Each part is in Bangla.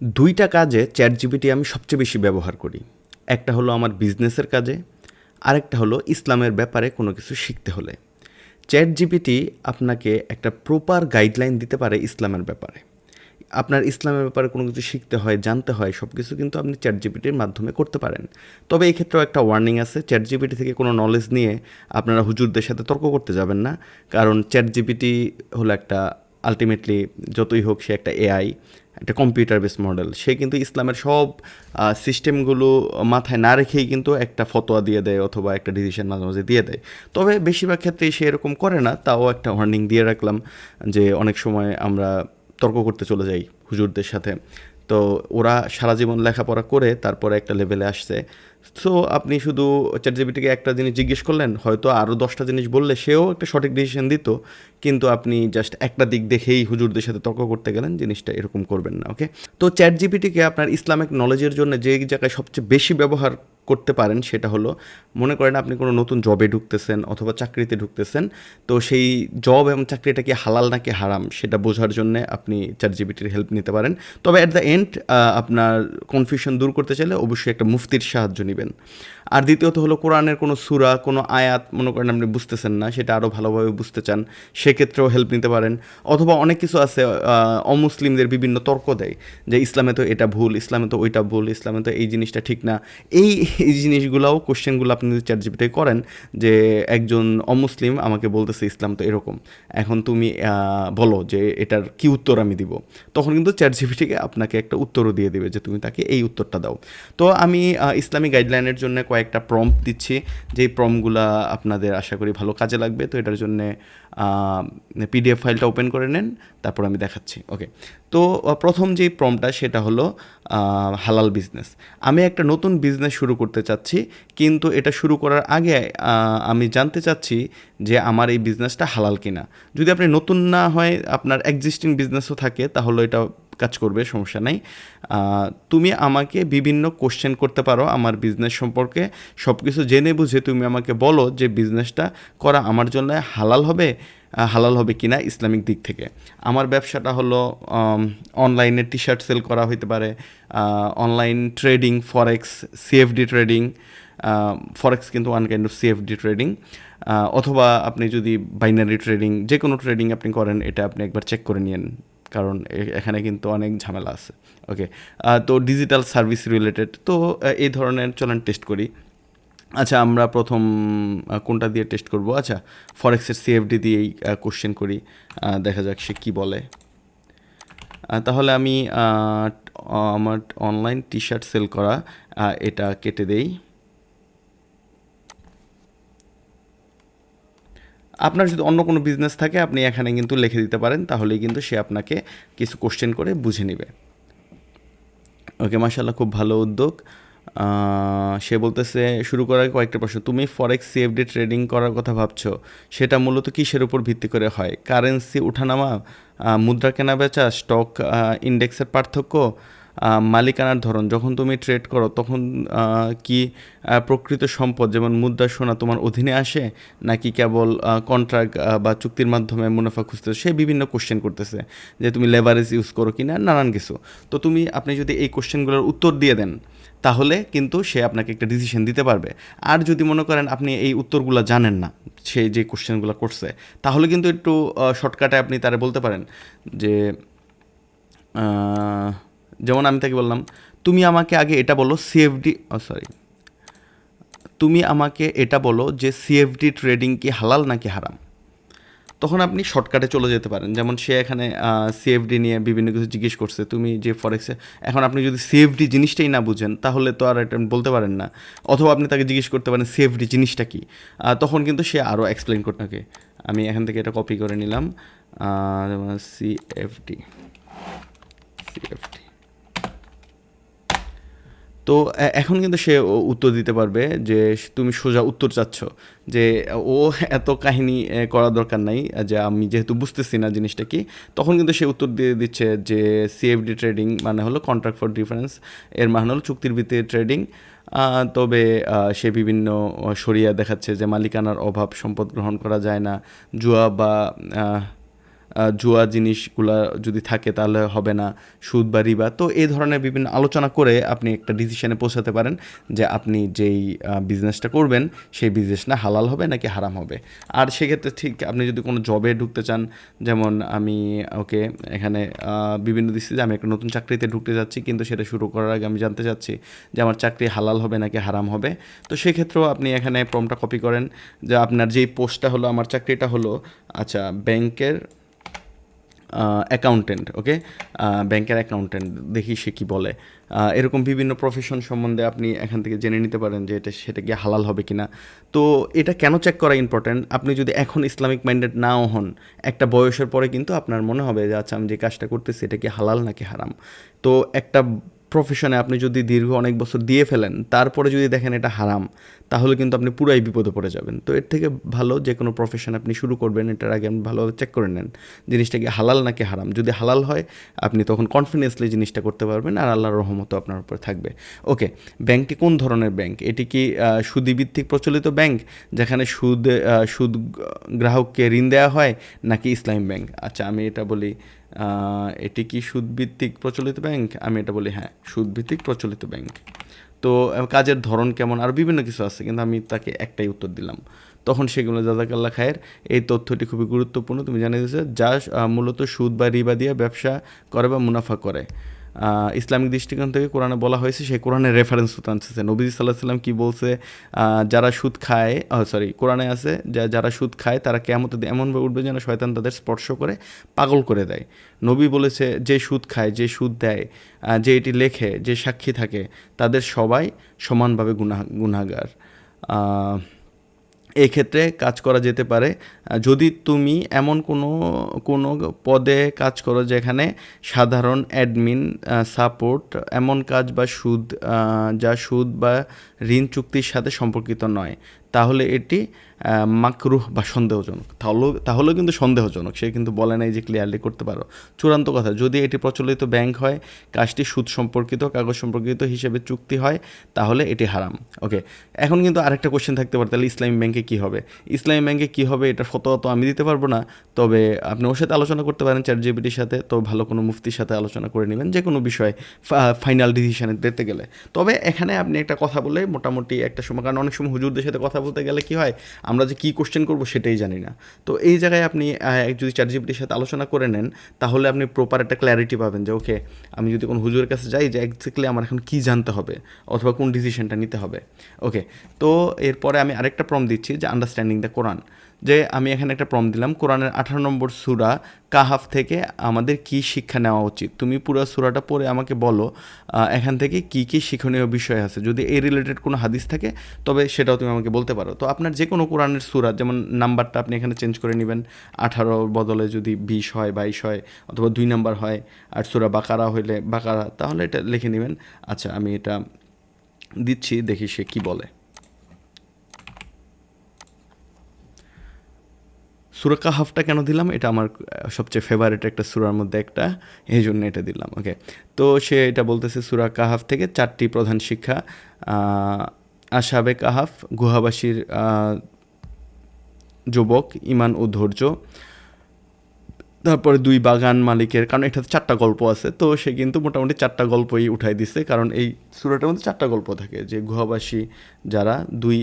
দুইটা কাজে চ্যাট জিপিটি আমি সবচেয়ে বেশি ব্যবহার করি। একটা হলো আমার বিজনেসের কাজে, আরেকটা হলো ইসলামের ব্যাপারে কোনো কিছু শিখতে হলে। চ্যাট জিপিটি আপনাকে একটা প্রপার গাইডলাইন দিতে পারে ইসলামের ব্যাপারে। আপনার ইসলামের ব্যাপারে কোনো কিছু শিখতে হয়, জানতে হয় সব কিছু কিন্তু আপনি চ্যাট জিপিটির মাধ্যমে করতে পারেন। তবে এই ক্ষেত্রেও একটা ওয়ার্নিং আছে চ্যাট জিপিটি থেকে কোনো নলেজ নিয়ে আপনারা হুজুরদের সাথে তর্ক করতে যাবেন না। কারণ চ্যাট জিপিটি হলো একটা আলটিমেটলি যতই হোক সে একটা এআই একটা কম্পিউটার বেস মডেল সে কিন্তু ইসলামের সব সিস্টেমগুলো মাথায় না রেখেই কিন্তু একটা ফতোয়া দিয়ে দেয় অথবা একটা ডিসিশন মাঝে মাঝে দিয়ে দেয়। তবে বেশিরভাগ ক্ষেত্রেই সে এরকম করে না, তাও একটা ওয়ার্নিং দিয়ে রাখলাম যে অনেক সময় আমরা তর্ক করতে চলে যাই হুজুরদের সাথে। তো ওরা সারা জীবন লেখাপড়া করে তারপরে একটা লেভেলে আসছে। সো আপনি শুধু চ্যাট জিপিটিকে একটা জিনিস জিজ্ঞেস করলেন, হয়তো আরও দশটা জিনিস বললে সেও একটা সঠিক ডিসিশন দিত, কিন্তু আপনি জাস্ট একটা দিক দেখেই হুজুরদের সাথে তর্ক করতে গেলেন, জিনিসটা এরকম করবেন না ওকে তো চ্যাট জিপিটিকে আপনার ইসলামিক নলেজের জন্য যে জায়গায় সবচেয়ে বেশি ব্যবহার করতে পারেন সেটা হলো, মনে করেন আপনি কোনো নতুন জবে ঢুকতেছেন অথবা চাকরিতে ঢুকতেছেন, তো সেই জব এবং চাকরিটা কি হালাল নাকি হারাম সেটা বোঝার জন্য আপনি চ্যাট জিবিটির হেল্প নিতে পারেন। তবে অ্যাট দ্য এন্ড আপনার কনফিউশন দূর করতে চাইলে অবশ্যই একটা মুফতির সাহায্য নেবেন। আর দ্বিতীয়ত হলো কোরআনের কোনো সুরা, কোনো আয়াত, মনে করেন আপনি বুঝতেছেন না, সেটা আরও ভালোভাবে বুঝতে চান, সেক্ষেত্রেও হেল্প নিতে পারেন। অথবা অনেক কিছু আছে অমুসলিমদের বিভিন্ন তর্ক দেয়, যে ইসলামে তো এটা ভুল, ইসলামে তো ওইটা ভুল, ইসলামে তো এই জিনিসটা ঠিক না। এই এই জিনিসগুলোও কোশ্চেনগুলো আপনি যদি চ্যাট জিপিতে করেন, যে একজন অমুসলিম আমাকে বলতেছে ইসলাম তো এরকম, এখন তুমি বলো যে এটার কি উত্তর আমি দিব? তখন কিন্তু চ্যাট জিপিটিকে আপনাকে একটা উত্তরও দিয়ে দেবে, যে তুমি তাকে এই উত্তরটা দাও। তো আমি ইসলামী গাইডলাইনের জন্য কয়েকটা প্রম্প দিচ্ছি। যেই প্রম্পগুলো আপনাদের আশা করি ভালো কাজে লাগবে, তো এটার জন্যে পিডিএফ ফাইলটা ওপেন করে নেন, তারপর আমি দেখাচ্ছি। ওকে তো প্রথম যেই প্রমটা সেটা হলো হালাল বিজনেস আমি একটা নতুন বিজনেস শুরু করতে চাচ্ছি, কিন্তু এটা শুরু করার আগে আমি জানতে চাচ্ছি যে আমার এই বিজনেসটা হালাল কিনা। যদি আপনি নতুন না হয়, আপনার এক্সিস্টিং বিজনেসও থাকে, তাহলে এটা কাজ করবে, সমস্যা নাই। তুমি আমাকে বিভিন্ন কোশ্চেন করতে পারো আমার বিজনেস সম্পর্কে। সব কিছু জেনে বুঝে তুমি আমাকে বলো যে বিজনেসটা করা আমার জন্য হালাল হবে হালাল হবে কি না ইসলামিক দিক থেকে। আমার ব্যবসাটা হলো অনলাইনে টি শার্ট সেল করা হইতে পারে online trading forex CFD trading forex কিন্তু one kind of CFD trading অথবা আপনি যদি বাইনারি ট্রেডিং যে কোনো ট্রেডিং আপনি করেন, এটা আপনি একবার চেক করে নিন কারণ এখানে কিন্তু অনেক ঝামেলা আছে। ওকে তো ডিজিটাল সার্ভিস রিলেটেড তো এই ধরনের চলেন টেস্ট করি। আচ্ছা আমরা প্রথম কোনটা দিয়ে টেস্ট করব? আচ্ছা ফরেক্সের সিএফডি দিয়েই কোশ্চেন করি। দেখা যাক সে কী বলে। তাহলে আমি আমার অনলাইন টি শার্ট সেল করা এটা কেটে দেই। আপনার যদি অন্য কোনো বিজনেস থাকে, আপনি এখানে কিন্তু লিখে দিতে পারেন, তাহলেই কিন্তু সে আপনাকে কিছু কোশ্চেন করে বুঝে নেবে। ওকে মাসাল্লাহ খুব ভালো উদ্যোগ। সে বলতেছে, শুরু করার কয়েকটা প্রশ্ন। তুমি ফরেক্স সিএফডি ট্রেডিং করার কথা ভাবছ, সেটা মূলত কিসের উপর ভিত্তি করে হয়? কারেন্সি উঠানামা মুদ্রা কেনা বেচা স্টক ইন্ডেক্সের পার্থক্য মালিকানার ধরন, যখন তুমি ট্রেড করো, তখন কি প্রকৃত সম্পদ, যেমন মুদ্রা, সোনা তোমার অধীনে আসে, নাকি কেবল কন্ট্রাক্ট বা চুক্তির মাধ্যমে মুনাফা খুঁজতেছে? সে বিভিন্ন কোশ্চেন করতেছে, যে তুমি লেভারেজ ইউজ করো কি না নানান কিছু। তো তুমি, আপনি যদি এই কোশ্চেনগুলোর উত্তর দিয়ে দেন, তাহলে কিন্তু সে আপনাকে একটা ডিসিশন দিতে পারবে। আর যদি মনে করেন আপনি এই উত্তরগুলো জানেন না, সে যে কোশ্চেনগুলো করছে, তাহলে কিন্তু একটু শর্টকাটে আপনি তারা বলতে পারেন, যে যেমন আমি তাকে বললাম, তুমি আমাকে আগে এটা বলো সিএফডি সরি, তুমি আমাকে এটা বলো যে সিএফডি ট্রেডিং কি হালাল নাকি হারাম? তখন আপনি শর্টকাটে চলে যেতে পারেন। যেমন সে এখানে সিএফডি নিয়ে বিভিন্ন কিছু জিজ্ঞেস করছে, তুমি যে ফরেক্সে এখন আপনি যদি সিএফডি জিনিসটাই না বুঝেন, তাহলে তো আর এটা বলতে পারেন না। অথবা আপনি তাকে জিজ্ঞেস করতে পারেন সিএফডি জিনিসটা কি? তখন কিন্তু সে আরও এক্সপ্লেন করতে থাকে। আমি এখান থেকে এটা কপি করে নিলাম। সিএফডি সিএফডি তো এখন কিন্তু সে উত্তর দিতে পারবে যে তুমি সোজা উত্তর চাচ্ছ যে ও এত কাহিনী করা দরকার নাই যে আমি যেহেতু বুঝতেছি না জিনিসটা কি, তখন কিন্তু সে উত্তর দিয়ে দিচ্ছে যে সিএফডি ট্রেডিং মানে হলো কন্ট্রাক্ট ফর ডিফারেন্স এর মানে হলো চুক্তির ভিত্তিতে ট্রেডিং তবে সে বিভিন্ন সরিয়া দেখাচ্ছে যে মালিকানার অভাব সম্পদ গ্রহণ করা যায় না, জুয়া বা জুয়া জিনিসগুলা যদি থাকে তাহলে হবে না, সুদ বা রিবা। তো এই ধরনের বিভিন্ন আলোচনা করে আপনি একটা ডিসিশনে পৌঁছাতে পারেন যে আপনি যেই বিজনেসটা করবেন সেই বিজনেসটা হালাল হবে নাকি হারাম হবে। আর সেক্ষেত্রে ঠিক আপনি যদি কোনো জবে ঢুকতে চান, যেমন আমি, ওকে, এখানে বিভিন্ন দিচ্ছি যে আমি একটা নতুন চাকরিতে ঢুকতে যাচ্ছি, কিন্তু সেটা শুরু করার আগে আমি জানতে চাচ্ছি যে আমার চাকরি হালাল হবে নাকি হারাম হবে। তো সেক্ষেত্রেও আপনি এখানে ফর্মটা কপি করেন যে আপনার যেই পোস্টটা হলো, আমার চাকরিটা হলো আচ্ছা ব্যাংকের অ্যাকাউন্টেন্ট ওকে ব্যাংকের অ্যাকাউন্টেন্ট দেখি সে কী বলে। এরকম বিভিন্ন প্রফেশন সম্বন্ধে আপনি এখান থেকে জেনে নিতে পারেন যে এটা, সেটা কি হালাল হবে কি না তো এটা কেন চেক করা ইম্পর্ট্যান্ট আপনি যদি এখন ইসলামিক মাইন্ডেড নাও হন, একটা বয়সের পরে কিন্তু আপনার মনে হবে যে আচ্ছা আমি যে কাজটা করতেছি, এটা কি হালাল নাকি হারাম? তো একটা প্রফেশনে আপনি যদি দীর্ঘ অনেক বছর দিয়ে ফেলেন, তারপরে যদি দেখেন এটা হারাম, তাহলে কিন্তু আপনি পুরাই বিপদে পড়ে যাবেন। তো এর থেকে ভালো যে কোনো প্রফেশন আপনি শুরু করবেন, এটার আগে আপনি ভালোভাবে চেক করে নেন, জিনিসটা কি হালাল নাকি হারাম। যদি হালাল হয়, আপনি তখন কনফিডেন্সলি জিনিসটা করতে পারবেন আর আল্লাহর রহমত আপনার উপর থাকবে। ওকে ব্যাংকটি কোন ধরনের ব্যাংক এটি কি সুদীভিত্তিক প্রচলিত ব্যাংক যেখানে সুদ সুদ গ্রাহককে ঋণ দেওয়া হয় নাকি ইসলামী ব্যাংক আচ্ছা আমি এটা বলি এটি কি সুদভিত্তিক প্রচলিত ব্যাংক? আমি এটা বলি হ্যাঁ সুদভিত্তিক প্রচলিত ব্যাংক। তো কাজের ধরন কেমন? আর বিভিন্ন কিছু আছে, কিন্তু আমি তাকে একটাই উত্তর দিলাম। তখন সেগুলো জাজাকাল্লা খায়ের। এই তথ্যটি খুবই গুরুত্বপূর্ণ, তুমি জানিয়ে দিয়েছ, যা মূলত সুদ বা রিবা দিয়ে ব্যবসা করে বা মুনাফা করে। ইসলামিক দৃষ্টিকোণ থেকে কোরআনে বলা হয়েছে, সেই কোরআনের রেফারেন্স আনতেছে। নবীজি সাল্লাহ সাল্লাম কী বলছে যারা সুদ খায় সরি কোরআনে আছে, যা, যারা সুদ খায়, তারা কেমন এমনভাবে উঠবে যেন শয়তান তাদের স্পর্শ করে, পাগল করে দেয়। নবী বলেছে, যে সুদ খায়, যে সুদ দেয় যে এটি লেখে, যে সাক্ষী থাকে, তাদের সবাই সমানভাবে গুনা গুনাগার আহ, এই ক্ষেত্রে কাজ করা যেতে পারে। যদি তুমি এমন কোনো কোনো পদে কাজ করো যেখানে সাধারণ অ্যাডমিন সাপোর্ট এমন কাজ বা সুদ যা সুদ বা ঋণ চুক্তির সাথে সম্পর্কিত নয়। তাহলে এটি মাকরুহ বা সন্দেহজনক। তাহলেও তাহলেও কিন্তু সন্দেহজনক। সে কিন্তু বলে নাই যে ক্লিয়ারলি করতে পারো। চূড়ান্ত কথা, যদি এটি প্রচলিত ব্যাংক হয়, কাজটি সুদ সম্পর্কিত, কাগজ সম্পর্কিত হিসেবে চুক্তি হয়, তাহলে এটি হারাম। ওকে এখন কিন্তু আরেকটা কোশ্চেন থাকতে পারে, তাহলে ইসলামী ব্যাংকে কী হবে? ইসলামী ব্যাংকে কী হবে? এটা ফতোয়া তো আমি দিতে পারব না। তবে আপনি ওর সাথে আলোচনা করতে পারেন চ্যাট জিবিটির সাথে। তো ভালো কোনো মুফতির সাথে আলোচনা করে নেবেন যে কোনো বিষয়ে ফাইনাল ডিসিশনে দিতে গেলে। তবে এখানে আপনি একটা কথা বলে মোটামুটি একটা সময়। কারণ অনেক সময় হুজুরদের সাথে কথা বলতে গেলে কি হয়, আমরা যে কী কোশ্চেন করব সেটাই জানি না। তো এই জায়গায় আপনি যদি চ্যাট সাথে আলোচনা করে নেন, তাহলে আপনি প্রপার একটা ক্ল্যারিটি পাবেন যে ওকে আমি যদি কোনো হুজুরের কাছে যাই যে এক্স্যাক্টলি আমার এখন কী জানতে হবে, অথবা কোন ডিসিশনটা নিতে হবে। ওকে তো এরপরে আমি আরেকটা প্রম দিচ্ছি যে আন্ডারস্ট্যান্ডিং দ্য কোরআন যে, আমি এখানে একটা প্রম দিলাম কোরআনের আঠারো নম্বর সুরা কাহাফ থেকে আমাদের কি শিক্ষা নেওয়া উচিত? তুমি পুরো সুরাটা পড়ে আমাকে বলো এখান থেকে কি কি শিক্ষণীয় বিষয় আছে? যদি এই রিলেটেড কোনো হাদিস থাকে, তবে সেটাও তুমি আমাকে বলতে পারো। তো আপনার যে কোনো কোরআনের সুরা, যেমন নাম্বারটা আপনি এখানে চেঞ্জ করে নেবেন আঠারো বদলে যদি বিশ হয়, বাইশ হয়, অথবা দুই নাম্বার হয়, আর সুরা বাকারা হইলে, বাকারা, তাহলে এটা লিখে নেবেন। আচ্ছা আমি এটা দিচ্ছি, দেখি সে কি বলে। সুরা কাহাফটা কেন দিলাম? এটা আমার সবচেয়ে ফেভারিট একটা সুরার মধ্যে একটা। এই জন্য এটা দিলাম ওকে তো সে এটা বলতেছে সুরা কাহাফ থেকে চারটি প্রধান শিক্ষা আশাবে কাহাফ গুহাবাসীর যুবক ইমান ও ধৈর্য। তারপরে দুই বাগান মালিকের, কারণ এটাতে চারটা গল্প আছে, তো সে কিন্তু মোটামুটি চারটা গল্পই উঠাই দিছে, কারণ এই সুরাটার মধ্যে চারটা গল্প থাকে, যে গুহাবাসী যারা, দুই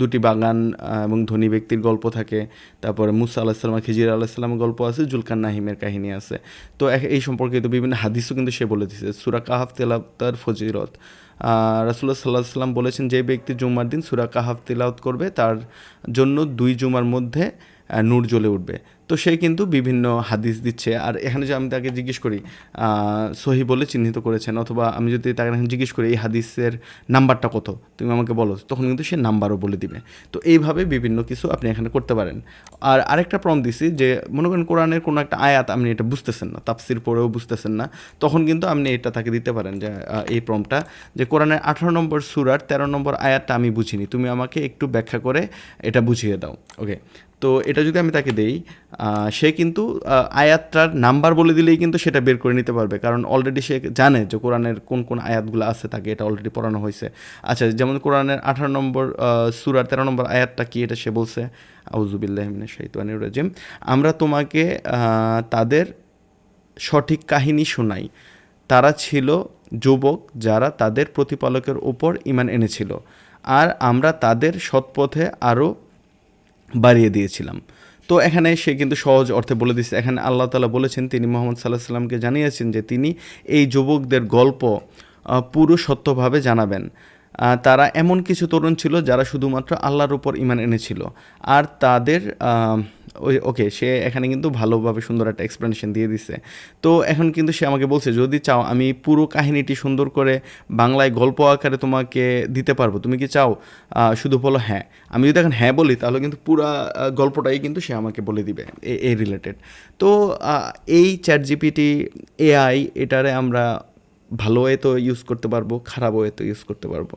দুটি বাগান এবং ধনী ব্যক্তির গল্প থাকে। তারপরে মুসা আলাহিসাল্লাম খিজির আলাহিসাল্লামের গল্প আছে জুলকান নাহিমের কাহিনী আছে। তো এই সম্পর্কিত বিভিন্ন হাদিসও কিন্তু সে বলে দিছে। সুরা কাহাফ তার ফজিরত রাসুল্লাহ সাল্লাহ সাল্লাম বলেছেন, যে ব্যক্তি জুমার দিন সুরা কাহাফ তেলাওত করবে, তার জন্য দুই জুমার মধ্যে নূর জ্বলে উঠবে। তো সে কিন্তু বিভিন্ন হাদিস দিচ্ছে। আর এখানে যে আমি তাকে জিজ্ঞেস করি সহি বলে চিহ্নিত করেছেন, অথবা আমি যদি তাকে জিজ্ঞেস করি, এই হাদিসের নাম্বারটা কত? তুমি আমাকে বলো, তখন কিন্তু সে নাম্বারও বলে দিবে। তো এইভাবে বিভিন্ন কিছু আপনি এখানে করতে পারেন। আর আরেকটা প্রম দিছি যে, মনে করেন কোরআনের কোনো একটা আয়াত আপনি এটা বুঝতেছেন না তাপসির পরেও বুঝতেছেন না, তখন কিন্তু আপনি এটা তাকে দিতে পারেন যে এই প্রমটা যে কোরআনের আঠারো নম্বর সুরার তেরো নম্বর আয়াতটা আমি বুঝিনি। তুমি আমাকে একটু ব্যাখ্যা করে এটা বুঝিয়ে দাও। ওকে তো এটা যদি আমি তাকে দেই সে কিন্তু আয়াতটার নাম্বার বলে দিলেই কিন্তু সেটা বের করে নিতে পারবে। কারণ অলরেডি সে জানে যে কোরআনের কোন কোন আয়াতগুলো আছে তাকে, এটা অলরেডি পড়ানো হয়েছে। আচ্ছা যেমন কোরআনের আঠারো নম্বর সুরার তেরো নম্বর আয়াতটা কি এটা সে বলছে? আউজুবিল্লাহমিনে শাহিতানির রাজিম। আমরা তোমাকে তাদের সঠিক কাহিনী শোনাই। তারা ছিল যুবক যারা তাদের প্রতিপালকের ওপর ইমান এনেছিল। আর আমরা তাদের সৎপথে আরও বাড়িয়ে দিয়েছিলাম। তো এখানে সে কিন্তু সহজ অর্থে বলে দিচ্ছে এখানে আল্লাহ তালা বলেছেন, তিনি মোহাম্মদ সাল্লাহ সাল্লামকে জানিয়েছেন যে তিনি এই যুবকদের গল্প পুরো সত্যভাবে জানাবেন। তারা এমন কিছু তরুণ ছিল যারা শুধুমাত্র আল্লাহর উপর ইমান এনেছিল। আর তাদের ওই ওকে সে এখানে কিন্তু ভালোভাবে সুন্দর একটা এক্সপ্লেনেশন দিয়ে দিছে। তো এখন কিন্তু সে আমাকে বলছে, যদি চাও আমি পুরো কাহিনীটি সুন্দর করে বাংলায় গল্প আকারে তোমাকে দিতে পারব, তুমি কি চাও? শুধু বলো হ্যাঁ। আমি যদি এখন হ্যাঁ বলি, তাহলে কিন্তু পুরো গল্পটাই কিন্তু সে আমাকে বলে দিবে এই রিলেটেড তো এই চ্যাট জিপিটি এআই এটারে আমরা ভালো ওয়েতেও ইউজ করতে পারব খারাপ ওয়েতেও ইউজ করতে পারব।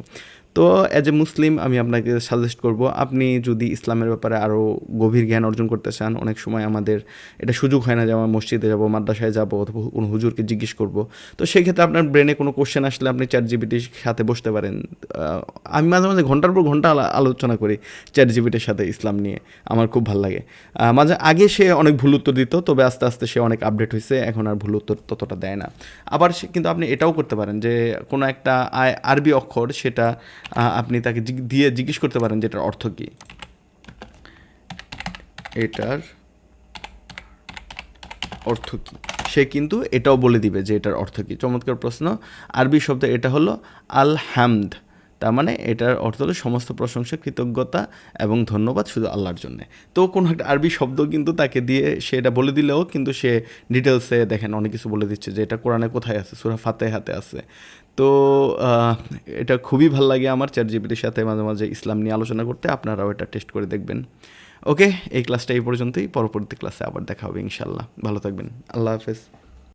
তো অ্যাজ এ মুসলিম আমি আপনাকে সাজেস্ট করব, আপনি যদি ইসলামের ব্যাপারে আরও গভীর জ্ঞান অর্জন করতে চান, অনেক সময় আমাদের এটা সুযোগ হয় না যে আমার মসজিদে যাব, মাদ্রাসায় যাব অথবা কোনো হুজুরকে জিজ্ঞেস করব। তো সেই ক্ষেত্রে আপনার ব্রেনে কোনো কোশ্চেন আসলে আপনি চ্যাট জিবিটির সাথে বসতে পারেন। আমি মাঝে মাঝে ঘণ্টার পর ঘণ্টা আলোচনা করি চ্যাট জিবিটির সাথে ইসলাম নিয়ে, আমার খুব ভালো লাগে। মাঝে আগে সে অনেক ভুল উত্তর দিত, তবে আস্তে আস্তে সে অনেক আপডেট হয়েছে এখন আর ভুল উত্তর ততটা দেয় না। আবার কিন্তু আপনি এটাও করতে পারেন যে কোনো একটা আরবি অক্ষর সেটা আপনি তাকে দিয়ে জিজ্ঞেস করতে পারেন যে এটার অর্থ কী। এটার অর্থ কী? সে কিন্তু এটাও বলে দিবে যে এটার অর্থ কী। চমৎকার প্রশ্ন। আরবি শব্দ এটা হলো আল হামদ তার মানে এটার অর্থ হলো সমস্ত প্রশংসা, কৃতজ্ঞতা এবং ধন্যবাদ শুধু আল্লাহর জন্য। তো কোনো একটা আরবি শব্দ কিন্তু তাকে দিয়ে সে এটা বলে দিলেও কিন্তু সে ডিটেলসে দেখেন অনেক কিছু বলে দিচ্ছে যে এটা কোরআনে কোথায় আছে, সুরা ফাতে হাতে আছে। তো এটা খুবই ভালো লাগে আমার চ্যাট সাথে মাঝে মাঝে ইসলাম নিয়ে আলোচনা করতে, আপনারাও এটা টেস্ট করে দেখবেন। ওকে এই ক্লাসটা এই পর্যন্তই, পরবর্তী ক্লাসে আবার দেখা হবে ইনশাল্লাহ ভালো থাকবেন, আল্লাহ হাফেজ।